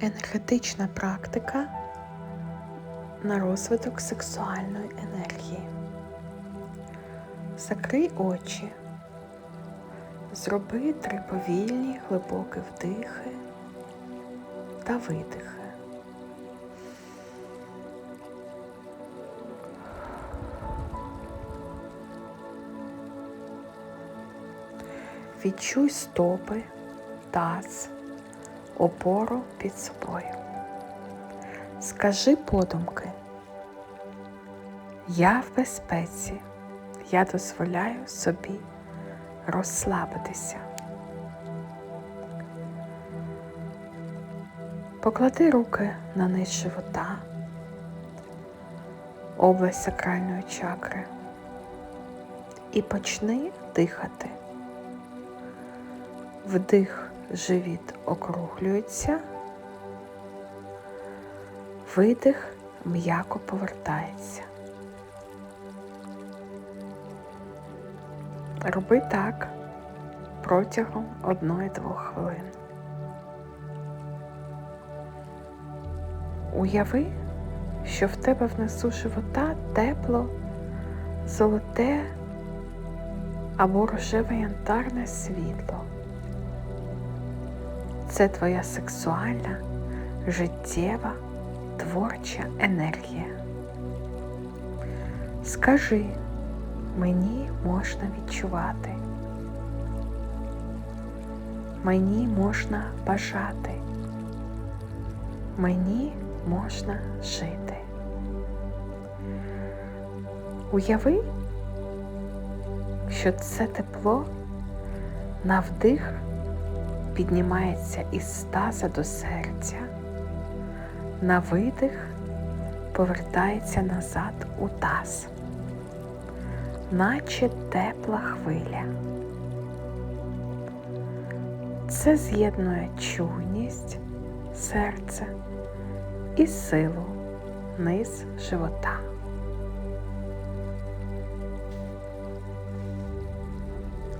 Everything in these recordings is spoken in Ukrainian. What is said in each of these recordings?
енергетична практика на розвиток сексуальної енергії. Закрий очі, зроби три повільні глибокі вдихи та видихи. Відчуй стопи, таз, опору під собою. Скажи подумки. Я в безпеці. Я дозволяю собі розслабитися. Поклади руки на низ живота, область сакральної чакри і почни дихати. Вдих, живіт округлюється, видих м'яко повертається. Роби так протягом 1-2 хвилин. Уяви, що в тебе внизу живота тепло, золоте або рожеве янтарне світло. Це твоя сексуальна, життєва, творча енергія. Скажи, мені можна відчувати, мені можна бажати, мені можна жити. Уяви, що це тепло на вдих піднімається із таза до серця, на видих повертається назад у таз, наче тепла хвиля. Це з'єднує чуйність, серце і силу низ живота.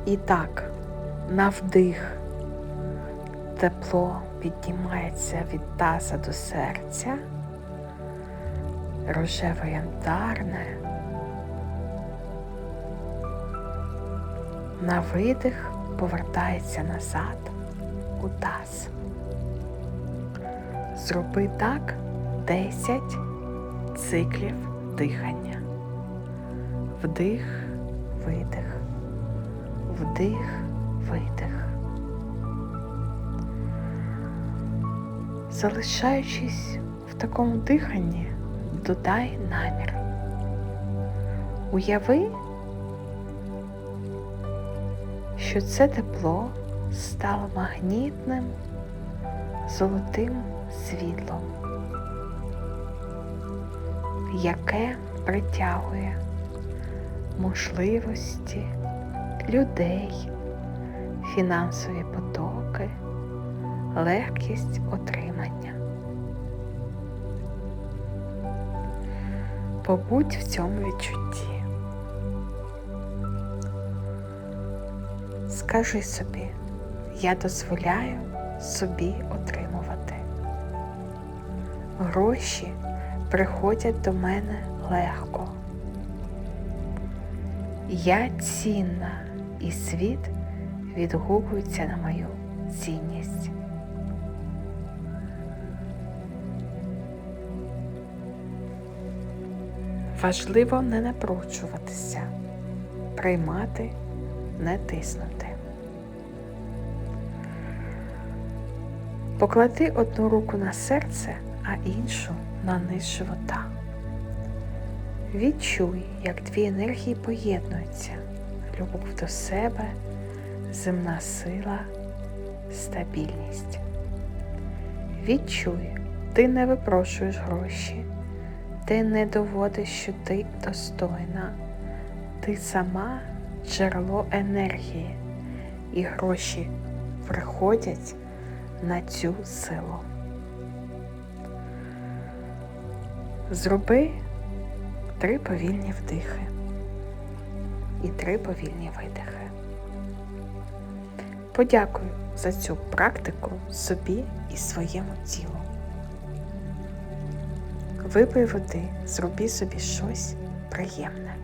І так, на вдих тепло піднімається від таза до серця, рожево янтарне. На видих повертається назад у таз. Зроби так 10 циклів дихання. Вдих, видих, вдих, видих. Залишаючись в такому диханні, додай намір. Уяви, що це тепло стало магнітним золотим світлом, яке притягує можливості людей, фінансові потоки, легкість отримання. Побудь в цьому відчутті. Скажи собі, я дозволяю собі отримувати. Гроші приходять до мене легко. Я цінна і світ відгукується на мою цінність. Важливо не напручуватися, приймати, не тиснути. Поклади одну руку на серце, а іншу на низ живота. Відчуй, як дві енергії поєднуються, любов до себе, земна сила, стабільність. Відчуй, ти не випрошуєш гроші, ти не доводиш, що ти достойна, ти сама джерело енергії, і гроші приходять на цю силу. Зроби три повільні вдихи і три повільні видихи. Подякуй за цю практику собі і своєму тілу. Випий води, зроби собі щось приємне.